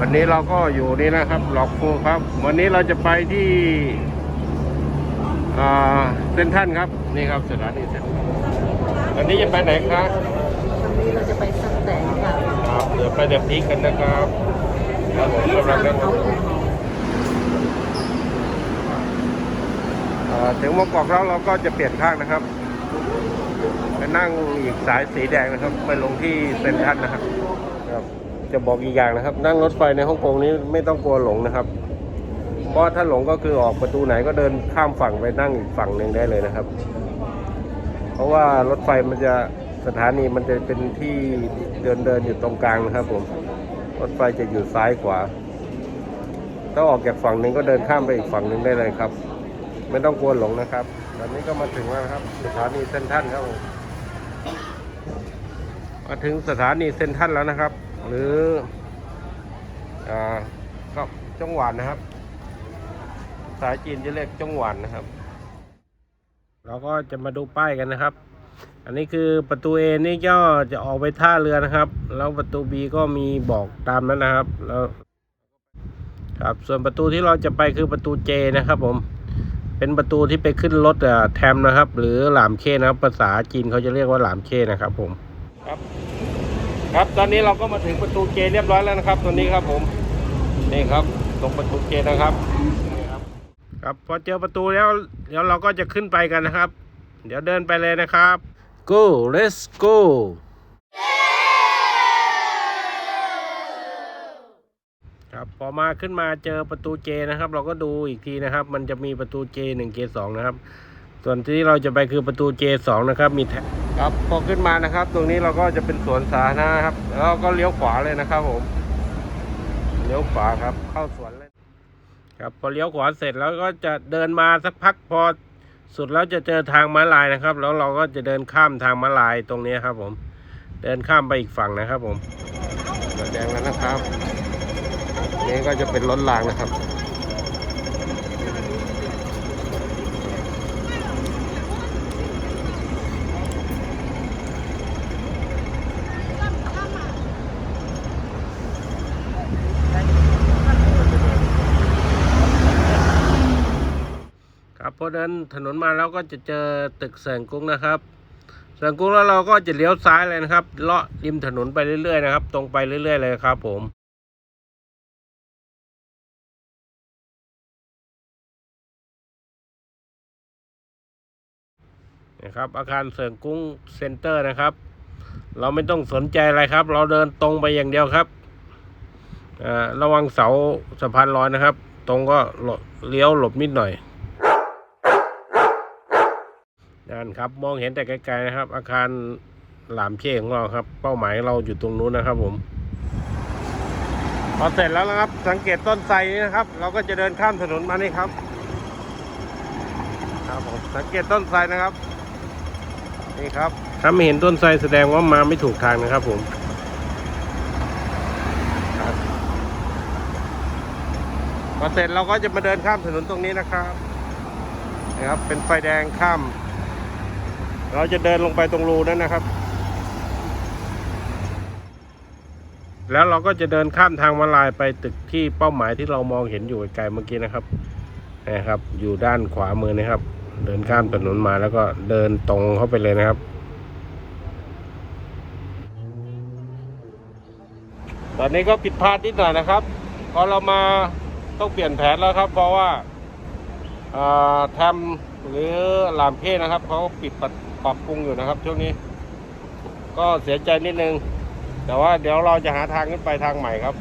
วันนี้เราก็อยู่นี่นะครับหลอกฟูครับ วันนี้เราจะไปที่อ่าเส้นท่านครับ นี่ครับสถานีเส้นทรัลวันนี้จะไปไหนครับวันนี้เราจะไปสักแสงค่ะครับเดี๋ยวไปเดี๋ยวพีกกันนะครับครับผมกำลังนั่งรถอ่าถึงมงกอกแล้วเราก็จะเปลี่ยนข้างนะครับไปนั่งอีกสายสีแดงนะครับ ไปลงที่เซ็นทรัลนะครับครับ จะบอกอีกอย่างนะครับ นั่งรถไฟในฮ่องกงนี้ไม่ต้องกลัวหลงนะครับ เพราะถ้าหลงก็คือออกประตูไหนก็เดินข้ามฝั่งไปนั่งอีกฝั่งหนึ่งได้เลยนะครับ เพราะว่ารถไฟมันจะสถานีมันจะเป็นที่เดินเดินอยู่ตรงกลางนะครับ ผม รถไฟจะอยู่ซ้ายขวา ถ้าออกจากฝั่งหนึ่งก็เดินข้ามไปอีกฝั่งหนึ่งได้เลยครับ ไม่ต้องกลัวหลงนะครับ ตอนนี้ก็มาถึงแล้วครับ สถานีเซนทรัลครับผมมาถึงสถานีเซนทรัลแล้วนะครับ หรืออ่าก็จงหวานนะครับ สายจีนจะเรียกจงหวานนะครับ เราก็จะมาดูป้ายกันนะครับ อันนี้คือประตู A นี่ก็จะออกไปท่าเรือนะครับ แล้วประตู B ก็มีบอกตามนั้นนะครับ แล้วครับส่วนประตูที่เราจะไปคือประตู J นะครับผมเป็นประตูที่ไปขึ้นรถอ่าแทมนะครับ หรือหลามเคนะครับ ภาษาจีนเขาจะเรียกว่าหลามเคนะครับผมครับ ครับตอนนี้เราก็มาถึงประตู J เรียบร้อยแล้วนะครับ ตัวนี้ครับผมนี่ครับตรงประตู J นะครับครับพอเจอประตูแล้วเดี๋ยวเราก็จะขึ้นไปกันนะครับ เดี๋ยวเดินไปเลยนะครับ go let's go ครับพอมาขึ้นมาเจอประตูเจนะครับ เราก็ดูอีกทีนะครับ มันจะมีประตูเจหนึ่งเจสองนะครับ ส่วนที่เราจะไปคือประตูเจสองนะครับมีแท็ก ครับพอขึ้นมานะครับ ตรงนี้เราก็จะเป็นสวนสาธารณะครับ แล้วก็เลี้ยวขวาเลยนะครับผมเลี้ยวขวาครับ เข้าสวนเลยครับพอเลี้ยวขวาเสร็จแล้วก็จะเดินมาสักพักพอสุดแล้วจะเจอทางม้าลายนะครับ แล้วเราก็จะเดินข้ามทางม้าลายตรงนี้ครับ ผม เดินข้ามไปอีกฝั่งนะครับ ผมแดงแล้วนะครับนี่ก็จะเป็นรถรางนะครับ เดินถนนมาแล้วก็จะเจอตึกเสริงกุ้งนะครับเสิงกุ้งแล้วเราก็จะเลี้ยวซ้ายเลยนะครับเลาะริมถนนไปเรื่อยๆนะครับ ตรงไปเรื่อยๆเลยครับ ผมนะครับอาคารเสริงกุ้งเซ็นเตอร์นะครับ เราไม่ต้องสนใจอะไรครับ เราเดินตรงไปอย่างเดียวครับอ่าระวังเสาสะพานลอยนะครับ ตรงก็เลี้ยวหลบนิดหน่อยนั่น ครับ มองเห็นแต่ไกลๆนะครับ อาคารหลามเช่ของเราครับ เป้าหมายเราอยู่ตรงนู้นนะครับ ผมพอเสร็จแล้วนะครับ สังเกตต้นไทรนี่นะครับ เราก็จะเดินข้ามถนนมานี่ครับ ครับผมสังเกตต้นไทรนะครับนี่ครับถ้าไม่เห็นต้นไทรแสดงว่ามาไม่ถูกทางนะครับ ผมพอเสร็จเราก็จะมาเดินข้ามถนนตรงนี้นะครับนะครับ เป็นไฟแดงข้าม เราจะเดินลงไปตรงรูนั้นนะครับ แล้วเราก็จะเดินข้ามทางมาลายไปตึกที่เป้าหมายที่เรามองเห็นอยู่ไกลเมื่อกี้นะครับนะครับ อยู่ด้านขวามือนะครับ เดินข้ามถนนมาแล้วก็เดินตรงเข้าไปเลยนะครับตอนนี้ก็ผิดพลาดนิดหน่อยนะครับพราะเรามาต้องเปลี่ยนแผนแล้วครับ เพราะว่าแทมหรือลามเพศนะครับเขาปิดปรับ ปรับปรุงอยู่นะครับ ช่วงนี้ ก็เสียใจนิดนึง แต่ว่าเดี๋ยวเราจะหาทางขึ้นไปทางใหม่ครับ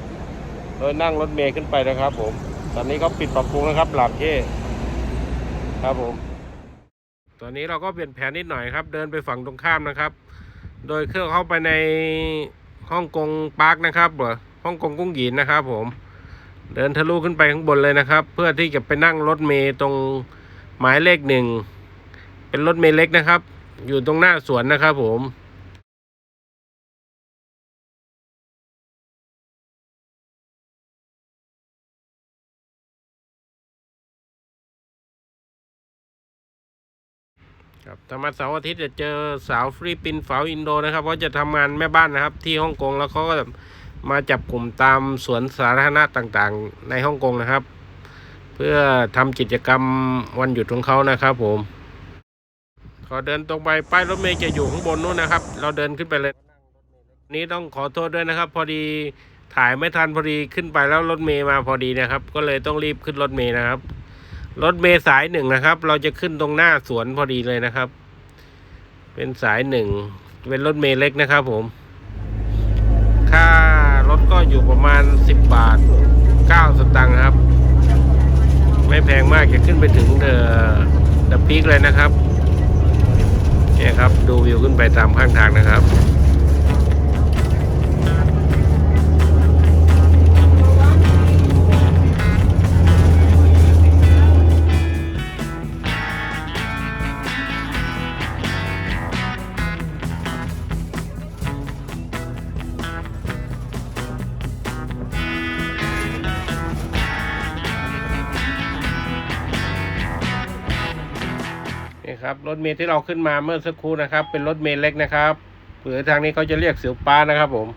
โดยนั่งรถเมล์ขึ้นไปนะครับ ผม ตอนนี้เขาปิดปรับปรุงนะครับหลามเพศครับผม ตอนนี้เราก็เปลี่ยนแผนนิดหน่อยครับ เดินไปฝั่งตรงข้ามนะครับ โดยเครื่องเข้าไปในฮ่องกงปาร์คนะครับหรอฮ่องกงกุ้งหยินนะครับ ผม เดินทะลุขึ้นไปข้างบนเลยนะครับ เพื่อที่จะไปนั่งรถเมล์ตรงหมายเลขหนึ่งเป็นรถเมล์เล็กนะครับ อยู่ตรงหน้าสวนนะครับผมครับถ้ามาเสาร์อาทิตย์จะเจอสาวฟิลิปปินสาวอินโดนะครับเพราะจะทำงานแม่บ้านนะครับ ที่ฮ่องกงแล้วเขาก็มาจับกลุ่มตามสวนสาธารณะต่างๆ ในฮ่องกงนะครับ เพื่อทำกิจกรรมวันหยุดของเขานะครับผม ขอเดินตรงไปป้ายรถเมล์จะอยู่ข้างบนนู้นนะครับ เราเดินขึ้นไปเลย นี้ต้องขอโทษด้วยนะครับ พอดีถ่ายไม่ทันพอดีขึ้นไปแล้วรถเมย์มาพอดีนะครับ ก็เลยต้องรีบขึ้นรถเมย์นะครับ รถเมย์สายหนึ่งนะครับ เราจะขึ้นตรงหน้าสวนพอดีเลยนะครับ เป็นสายหนึ่งเป็นรถเมย์เล็กนะครับ ผม ค่ารถก็อยู่ประมาณ 10 บาท 9 สตางค์ครับ ไม่แพงมากจะขึ้นไปถึงเดอะเดอะพีคเลยนะครับ เนี่ยครับ ดูวิวขึ้นไปตามข้างทางนะครับ ครับรถเมล์ที่เราขึ้นมาเมื่อสักครู่นะครับ เป็นรถเมล์เล็กนะครับหรือทางนี้เขาจะเรียกเสียวป้านะครับผม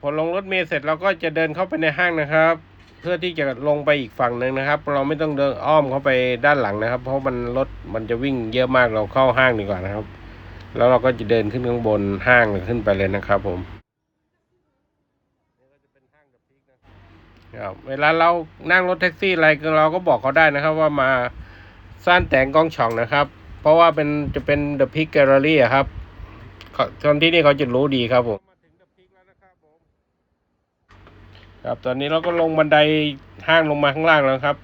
พอลงรถเมล์เสร็จเราก็จะเดินเข้าไปในห้างนะครับ เพื่อที่จะลงไปอีกฝั่งหนึ่งนะครับ เราไม่ต้องเดินอ้อมเข้าไปด้านหลังนะครับ เพราะมันรถมันจะวิ่งเยอะมากเราเข้าห้างดีกว่านะครับ แล้วเราก็จะเดินขึ้นข้างบนห้างขึ้นไปเลยนะครับ ผมเวลาเรานั่งรถแท็กซี่อะไรเราก็บอกเขาได้นะครับว่ามา ซ่านแต่งกล้องช่องนะครับ เพราะว่าเป็นจะเป็น The Peak Gallery อะครับเขาคนที่นี่เขาจะรู้ดีครับผมครับตอนนี้เราก็ลงบันไดห้างลงมาข้างล่างแล้วครับ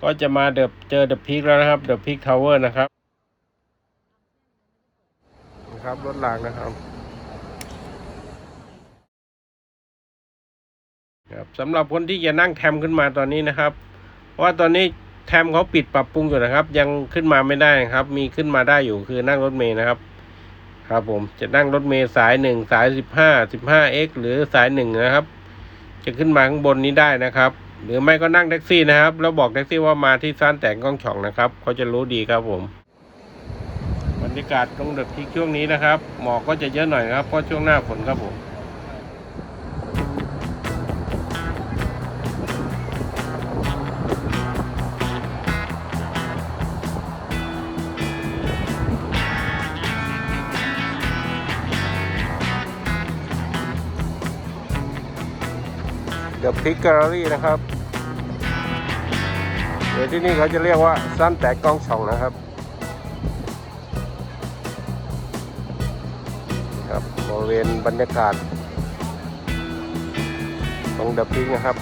ก็จะมาเดบเจอ The Peak แล้วนะครับ The Peak Tower นะครับนะครับรถรางนะครับครับสำหรับคนที่จะนั่งแคมขึ้นมาตอนนี้นะครับ ว่าตอนนี้ แทมเขาปิดปรับปรุงอยู่นะครับ ยังขึ้นมาไม่ได้ครับ มีขึ้นมาได้อยู่คือนั่งรถเมย์นะครับ ครับผมจะนั่งรถเมย์สายหนึ่งสายสิบห้าสิบห้าเอ็กหรือสายหนึ่งนะครับ จะขึ้นมาข้างบนนี้ได้นะครับ หรือไม่ก็นั่งแท็กซี่นะครับ แล้วบอกแท็กซี่ว่ามาที่ซ่านแต่งกล้องช่องนะครับเขาจะรู้ดีครับผมบรรยากาศตรงเด็กที่ช่วงนี้นะครับหมอกก็จะเยอะหน่อยครับเพราะช่วงหน้าฝนครับผม ทิกแกลเลอรี่นะครับเดี๋ยวที่นี่เขาจะเรียกว่าสั้นแต่กล้องช่องนะครับครับบริเวณบรรยากาศตรงเดอะพิงนะครับ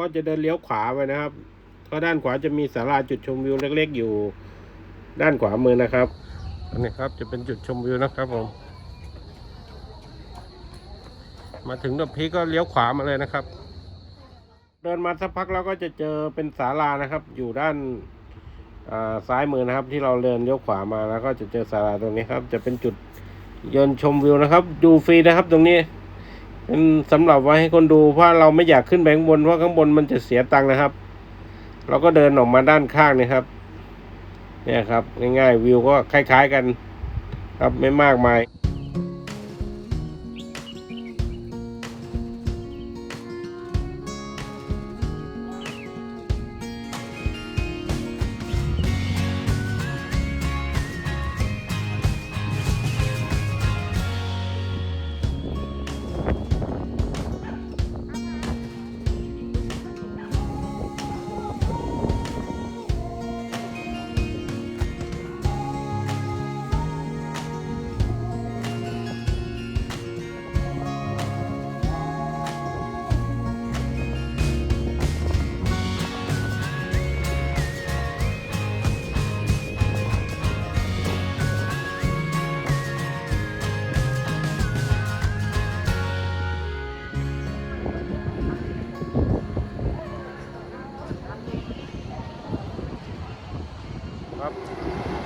ก็จะเดินเลี้ยวขวาไปนะครับก็ด้านขวาจะมีศาลาจุดชมวิวเล็ก ๆ อยู่ ด้านขวามือนะครับ อันนี้ครับจะเป็นจุดชมวิวนะครับผม มาถึงดอกพีก็เลี้ยวขวามาเลยนะครับ เดินมาสักพักเราก็จะเจอเป็นศาลานะครับ อยู่ด้านอ่าซ้ายมือนะครับ ที่เราเดินเลี้ยวขวามาแล้วก็จะเจอศาลาตรงนี้ครับ จะเป็นจุดเยินชมวิวนะครับ ดูฟรีนะครับ ตรงนี้ เป็นสำหรับไว้ให้คนดูเพราะเราไม่อยากขึ้นไปข้างบนเพราะข้างบนมันจะเสียตังค์นะครับ เราก็เดินออกมาด้านข้างนะครับ เนี่ยครับ ง่ายๆวิวก็คล้าย ๆกัน ครับไม่มากมาย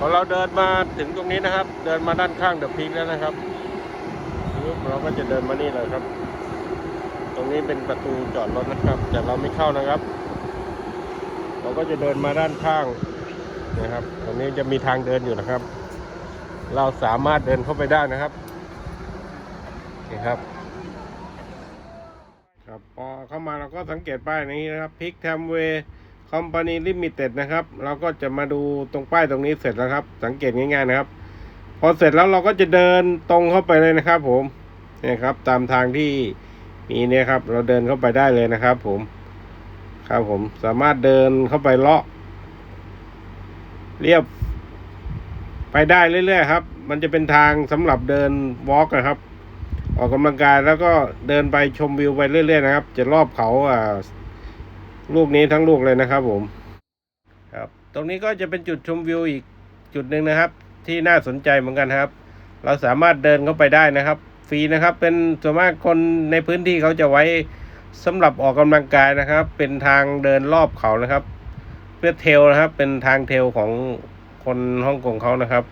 อเราเดินมาถึงตรงนี้นะครับ เดินมาด้านข้างเดอะพีคแล้วนะครับปุ๊บเราก็จะเดินมานี่เลยครับ ตรงนี้เป็นประตูจอดรถนะครับ แต่เราไม่เข้านะครับ เราก็จะเดินมาด้านข้างนะครับ ตรงนี้จะมีทางเดินอยู่นะครับ เราสามารถเดินเข้าไปได้นะครับนี่ครับครับพอเข้ามาเราก็สังเกตป้ายนี้นะครับพิกแทมเวย์ คอมพานีลิมิเต็ดนะครับ เราก็จะมาดูตรงป้ายตรงนี้เสร็จแล้วครับ สังเกตง่ายๆนะครับ พอเสร็จแล้วเราก็จะเดินตรงเข้าไปเลยนะครับ ผมเนี่ยครับ ตามทางที่มีเนี่ยครับ เราเดินเข้าไปได้เลยนะครับ ผมครับผมสามารถเดินเข้าไปเลาะเรียบ ไปได้เรื่อยๆครับ มันจะเป็นทางสำหรับเดินวอล์กนะครับ ออกกำลังกายแล้วก็เดินไปชมวิวไปเรื่อยๆนะครับ จะรอบเขาอ่า ลูกนี้ทั้งลูกเลยนะครับผมครับ ตรงนี้ก็จะเป็นจุดชมวิวอีกจุดหนึ่งนะครับ ที่น่าสนใจเหมือนกันครับ เราสามารถเดินเข้าไปได้นะครับ ฟรีนะครับ เป็นส่วนมากคนในพื้นที่เขาจะไว้สำหรับออกกำลังกายนะครับ เป็นทางเดินรอบเขานะครับ เพื่อเทลนะครับ เป็นทางเทลของคนฮ่องกงเขานะครับ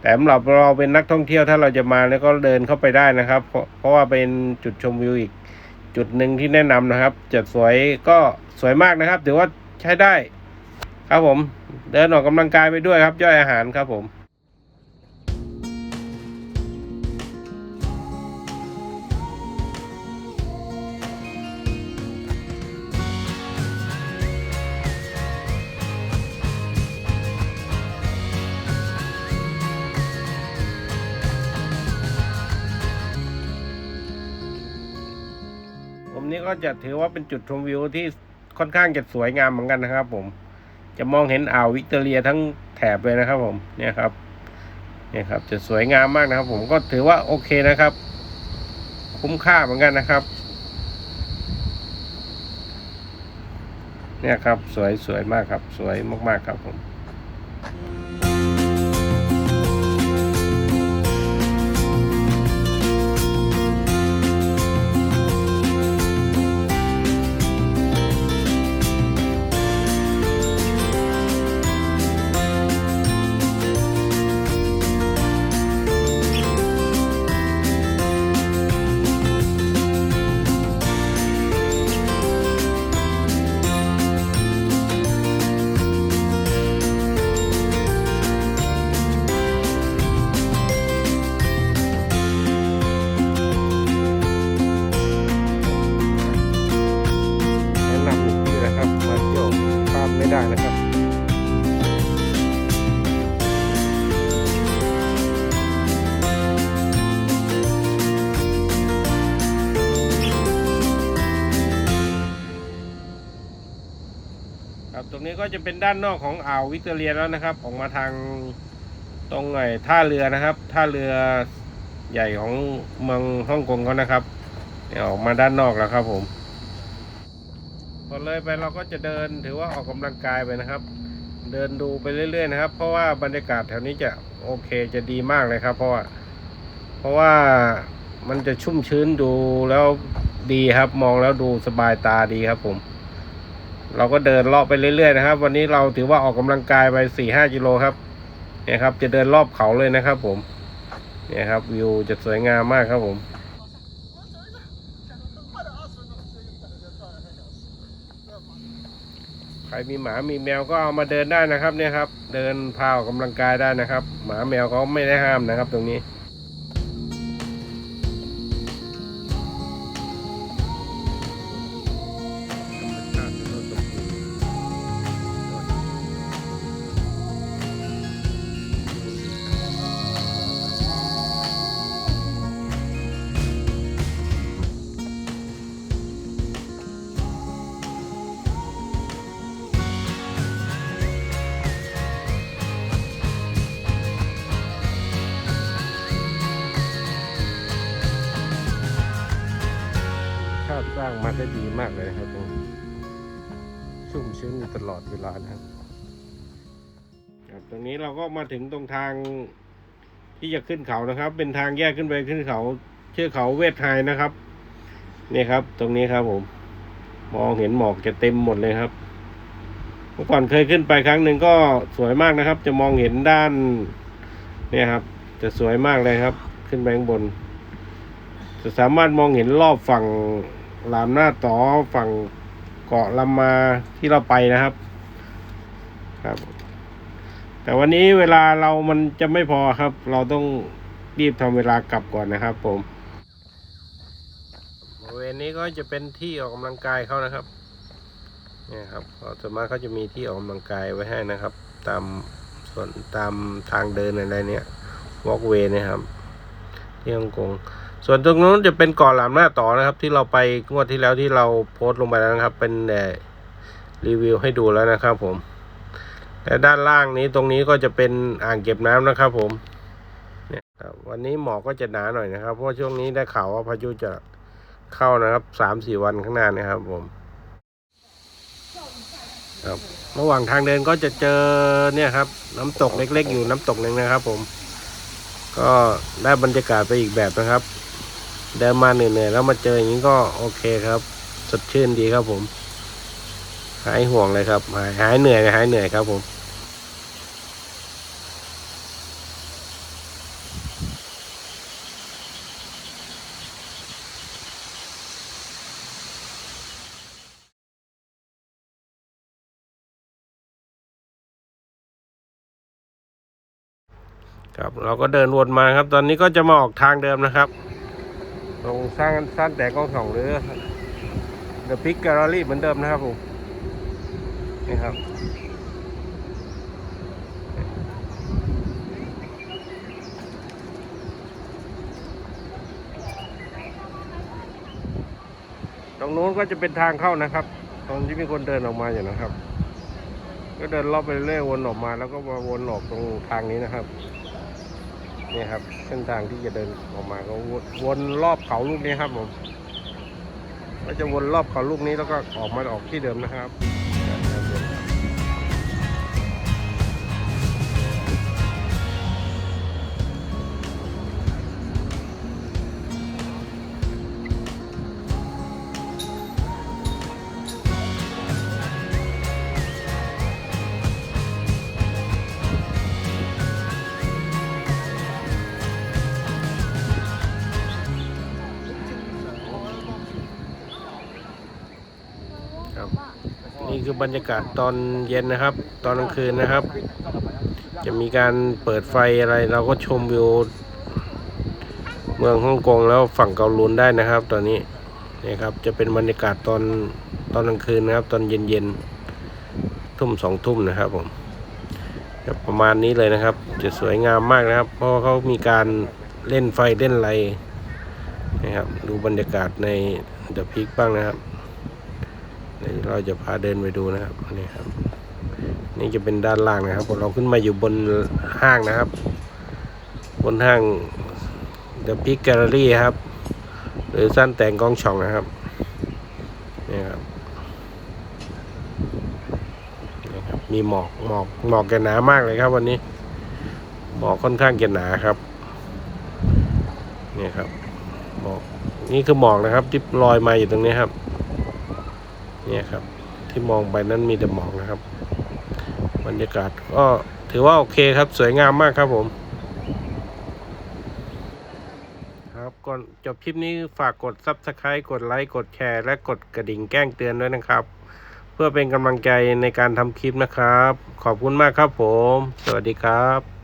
แต่สำหรับเราเป็นนักท่องเที่ยวถ้าเราจะมาแล้วก็เดินเข้าไปได้นะครับ เพราะเพราะว่าเป็นจุดชมวิวอีก จุดหนึ่งที่แนะนำนะครับจะสวยก็ สวยมากนะครับ ถือว่าใช้ได้ ครับผม เดินออกกำลังกายไปด้วยครับ ย่อยอาหารครับผมผมนี้ก็จะถือว่าเป็นจุดชมวิวที่ ค่อนข้างจะสวยงามเหมือนกันนะครับ ผม จะมองเห็นอ่าววิกตอเรียทั้งแถบเลยนะครับ ผมเนี่ยครับเนี่ยครับ จะสวยงามมากนะครับ ผมก็ถือว่าโอเคนะครับ คุ้มค่าเหมือนกันนะครับ เนี่ยครับ สวยสวยมากครับ สวยมากๆครับผม เป็นด้านนอกของอ่าววิกตอเรียแล้วนะครับ ออกมาทางตรงไอ้ท่าเรือนะครับ ท่าเรือใหญ่ของเมืองฮ่องกงเขานะครับเนี่ยออกมาด้านนอกแล้วครับผมพอเลยไปเราก็จะเดินถือว่าออกกำลังกายไปนะครับ เดินดูไปเรื่อย ๆ นะครับ เพราะว่าบรรยากาศแถวนี้จะโอเคจะดีมากเลยครับ เพราะว่าเพราะว่ามันจะชุ่มชื้นดูแล้วดีครับ มองแล้วดูสบายตาดีครับผม เราก็เดินเลาะไปเรื่อยๆนะครับ วันนี้เราถือว่าออกกำลังกายไปสี่ห้ากิโลครับเนี่ยครับ จะเดินรอบเขาเลยนะครับ ผม เนี่ยครับวิวจะสวยงามมากครับผมใครมีหมามีแมวก็เอามาเดินได้นะครับ เนี่ยครับ เดินพาออกกำลังกายได้นะครับ หมาแมวเขาไม่ได้ห้ามนะครับ ตรงนี้างมาได้ดีมากเลยนะครับตรงชุ่มชื้นอยู่ตลอดเวลานะครับตรงนี้เราก็มาถึงตรงทางที่จะขึ้นเขานะครับ เป็นทางแยกขึ้นไปขึ้นเขาเชื่อเขาเวทไฮนะครับนี่ครับ ตรงนี้ครับผม มองเห็นหมอกจะเต็มหมดเลยครับ เมื่อก่อนเคยขึ้นไปครั้งหนึ่งก็สวยมากนะครับ จะมองเห็นด้าน เนี่ยครับ จะสวยมากเลยครับ ขึ้นไปข้างบน จะสามารถมองเห็นรอบฝั่ง ลามหน้าต่อฝั่งเกาะลำมาที่เราไปนะครับครับ แต่วันนี้เวลาเรามันจะไม่พอครับ เราต้องรีบทำเวลากลับก่อนนะครับ ผมบริเวณนี้ก็จะเป็นที่ออกกำลังกายเขานะครับเนี่ยครับก็ส่วนมากเขาจะมีที่ออกกำลังกายไว้ให้นะครับ ตามส่วนตามทางเดินอะไรเนี่ย วอล์กเวย์นะครับ ที่ฮ่องกง ส่วนตรงนู้นจะเป็นเกาะหลามหน้าต่อนะครับ ที่เราไปงวดที่แล้วที่เราโพสต์ลงไปแล้วนะครับ เป็นรีวิวให้ดูแล้วนะครับ ผมและด้านล่างนี้ตรงนี้ก็จะเป็นอ่างเก็บน้ำนะครับ ผมเนี่ยครับวันนี้หมอกก็จะหนาหน่อยนะครับ เพราะช่วงนี้ได้ข่าวว่าพายุจะเข้านะครับสามสี่วันข้างหน้านะครับ ผมครับระหว่างทางเดินก็จะเจอเนี่ยครับ น้ำตกเล็ก ๆ อยู่น้ำตกหนึ่งนะครับ ผม ก็ได้บรรยากาศไปอีกแบบนะครับ เดินมาเหนื่อยๆแล้วมาเจออย่างนี้ก็โอเคครับ สดชื่นดีครับผม หายห่วงเลยครับ หายหายเหนื่อยหายเหนื่อยครับผมครับเราก็เดินวนมาครับ ตอนนี้ก็จะมาออกทางเดิมนะครับ ตรงสร้างสั้นแต่กล้องสองหรือ The Pick Gallery เหมือนเดิมนะครับผมนี่ครับตรงนู้นก็จะเป็นทางเข้านะครับ ตรงที่มีคนเดินออกมาอยู่นะครับ ก็เดินรอบไปเรื่อยวนออกมาแล้วก็มาวนออกตรงทางนี้นะครับ นี่ครับ เส้นทางที่จะเดินออกมาก็วนวนรอบเขาลูกนี้ครับผมก็จะวนรอบเขาลูกนี้แล้วก็ออกมาออกที่เดิมนะครับครับ คือบรรยากาศตอนเย็นนะครับ ตอนกลางคืนนะครับ จะมีการเปิดไฟอะไรเราก็ชมวิวเมืองฮ่องกงแล้วฝั่งเกาลุนได้นะครับ ตอนนี้นี่ครับจะเป็นบรรยากาศตอนตอนกลางคืนนะครับ ตอนเย็นเย็นทุ่มสองทุ่มนะครับผมประมาณนี้เลยนะครับ จะสวยงามมากนะครับ เพราะเขามีการเล่นไฟเล่นอะไรนะครับ ดูบรรยากาศในเดอะพีคบ้างนะครับ เราจะพาเดินไปดูนะครับนี่ครับ นี่จะเป็นด้านล่างนะครับเราขึ้นมาอยู่บนห้างนะครับ บนห้าง The Peak Gallery ครับ หรือสั้นแต่งกองช่องนะครับนี่ครับนี่ครับ มีหมอกหมอกหมอกแกหนามากเลยครับ วันนี้หมอกค่อนข้างแกหนาครับนี่ครับหมอกนี่คือหมอกนะครับที่ลอยมาอยู่ตรงนี้ครับ เนี่ยครับ ที่มองไปนั้นมีแต่หมอกนะครับ บรรยากาศก็ถือว่าโอเคครับ สวยงามมากครับผม ครับก่อนจบคลิปนี้ฝากกด Subscribe กดไลค์กดแชร์ และกดกระดิ่งแจ้งเตือนด้วยนะครับ เพื่อเป็นกำลังใจในการทำคลิปนะครับ ขอบคุณมากครับผม สวัสดีครับ